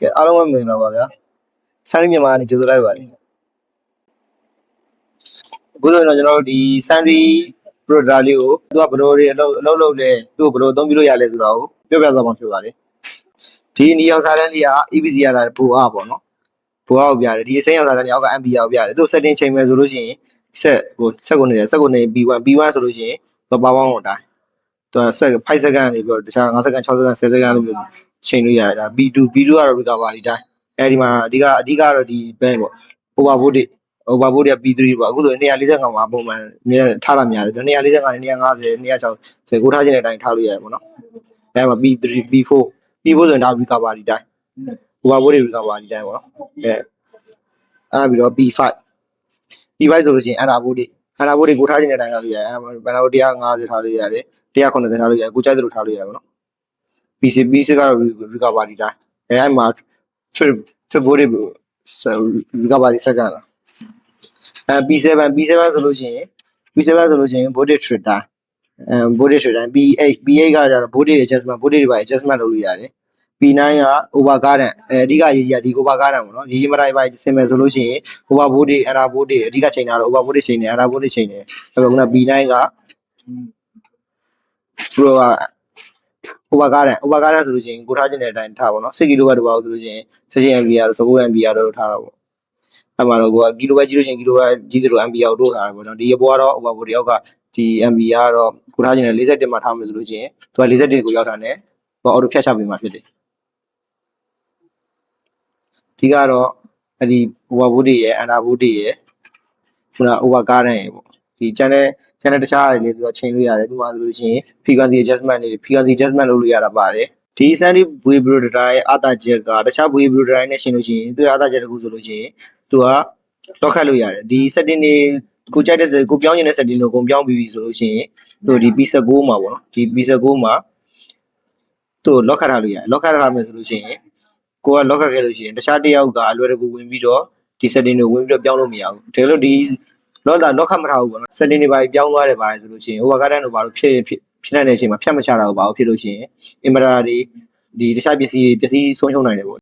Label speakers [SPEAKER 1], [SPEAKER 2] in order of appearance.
[SPEAKER 1] ကဲအားလုံးပဲမင်္ဂလာပါဗျာဆန်ရီမြန်မာကနေကြိုဆိုလိုက်ပါတယ်အခုဆိုရင်တော့ကျွန်တော်တို့ဒီဆန်ရီ product လေးကိုသူကဘယ်လိုတွေအလုပ်အလုပ်လုပ်လဲသူ့ကိုဘယ်လိုအသုံးပြုလို့ရလဲဆိုတာကိုပြောပြသွားမှာဖြစ်ပါတယ်ဒီနီအောင်စာတန်းလေးက EPC ရလာပိုအားပေါ့နော်ပိုအားကိုပြတယ်ဒီအစိမ်းအောင်စာတန်းလေးအောက်က MB ကိုပြတယ်သူ setting ချိန်မယ်ဆိုလို့ရှိရင်ဆက်ဟိုဆက်ကိုနေတယ်ဆက်ကိုနေ B1 B1 ဆိုလို့ရှိရင်သူပါပေါင်းကိုတိုင်းသူကဆက်5စက္ကန့်နေပြီးတော့တခြား5စက္ကန့်6စက္ကန့်10စက္ကန့်လို့မျိုး ချိန်လို့ရတယ်ဒါ B2 B2 ကတော့ recovery တိုင်းအဲဒီမှာအဓိကအဓိကတော့ဒီ band ပေါ့ overboard တွေ overboard တွေက B3 ပေါ့အခုဆိုရင်245မှာပုံမှန်မြဲထားလာများတယ်245နဲ့250 260ကိုထားခြင်းတဲ့အတိုင်းထားလို့ရတယ်ပေါ့နော်အဲမှာ B3 B4 B4 ဆိုရင်ဒါ recovery တိုင်း overboard တွေ recovery တိုင်းပေါ့နော်အဲအဲပြီးတော့ B5 B5 ဆိုလို့ရှိရင် underboard တွေ underboard တွေကိုထားခြင်းတဲ့အတိုင်းထားလို့ရတယ်ဘယ်လို150ထားလို့ရတယ်190ထားလို့ရတယ်ကိုကြိုက်သလိုထားလို့ရတယ်ပေါ့နော် PC PC ကတော့ recovery တိုင်းအဲအဲ့မှာ trip trip board တွေ recovery စက္ကန့်လားအဲ P7 P7 ဆိုလို့ရှိရင် P7 ဆိုလို့ရှိရင် board trip တိုင်းအဲ board trip တိုင်း P8 P8 ကကျတော့ board adjustment board တွေပါ adjustment လုပ်လို့ရတယ် P9 က over garden အဲအဓိကရေးကြီးကဒီ over garden ပေါ့နော်ရေးကြီးမတိုင်းပါဆင်မယ်ဆိုလို့ရှိရင် over board တွေ under board တွေအဓိကချိန်တာတော့ over board တွေချိန်တယ် under board တွေချိန်တယ်အဲ့တော့ခုန B9 က pro က over garden over garden ဆိုလို့ရှိရင်ကိုထားခြင်းတဲ့အတိုင်းထားပါတော့6 kW တပါဆိုလို့ရှိရင်16 ampere တော့19 ampere တော့ထားတော့ပေါ့အဲ့မှာတော့ကိုက kW ကြီးလို့ရှိရင် kW ကြီးတယ်လို့ ampere ကိုတို့ထားတယ်ပေါ့နော်ဒီအပေါ်ကတော့ over board တယောက်ကဒီ ampere ကတော့ကိုထားခြင်းတဲ့41မှာထားမယ်ဆိုလို့ရှိရင်သူက41ကိုရောက်တာ ਨੇ သူက auto ဖြတ်ချပေးမှာဖြစ်တယ်ဒီကတော့အဲ့ဒီ over board တွေရဲ့ under board တွေရဲ့ခုန over garden ရဲ့ပေါ့ဒီ channel channel တခြားတွေလေသူကချိန်လို့ရတယ်သူမှဆိုလို့ရှိရင် frequency adjustment တွေ frequency adjustment လုပ်လို့ရတာပါတယ်ဒီ Sandy Wave Data ရဲ့အတာချက်ကတခြား Wave Data နဲ့ရှင်းလို့ရှိရင်သူရဲ့အတာချက်တစ်ခုဆိုလို့ရှိရင်သူက lock ခတ်လို့ရတယ်ဒီ setting တွေကိုကြိုက်တဲ့ကိုပြောင်းချင်တဲ့ setting ကိုအကုန်ပြောင်းပြီးပြီဆိုလို့ရှိရင်သူဒီ P16 မှာပေါ့နော်ဒီ P16 မှာသူ့ lock ခတ်ထားလို့ရတယ် lock ခတ်ထားမယ်ဆိုလို့ရှိရင်ကိုက lock ခတ်ခဲ့လို့ရှိရင်တခြားတစ်ယောက်ကအလွယ်တကူဝင်ပြီးတော့ဒီ setting ကိုဝင်ပြီးတော့ပြောင်းလို့မရဘူးဒါလို့ဒီ လောတာလောခတ်မထားဘူးပေါ့နော်စက်တင်တွေပါပြောင်းသွားတယ်ပါဆိုလို့ရှိရင် over garden တို့ဘာလို့ဖြစ်ဖြစ်ဖြစ်နေတဲ့အချိန်မှာဖြတ်မချတာကိုဘာလို့ဖြစ်လို့ရှိရင် inverter တွေဒီတခြားပစ္စည်းတွေပစ္စည်းဆုံးရှုံးနိုင်တယ်ပေါ့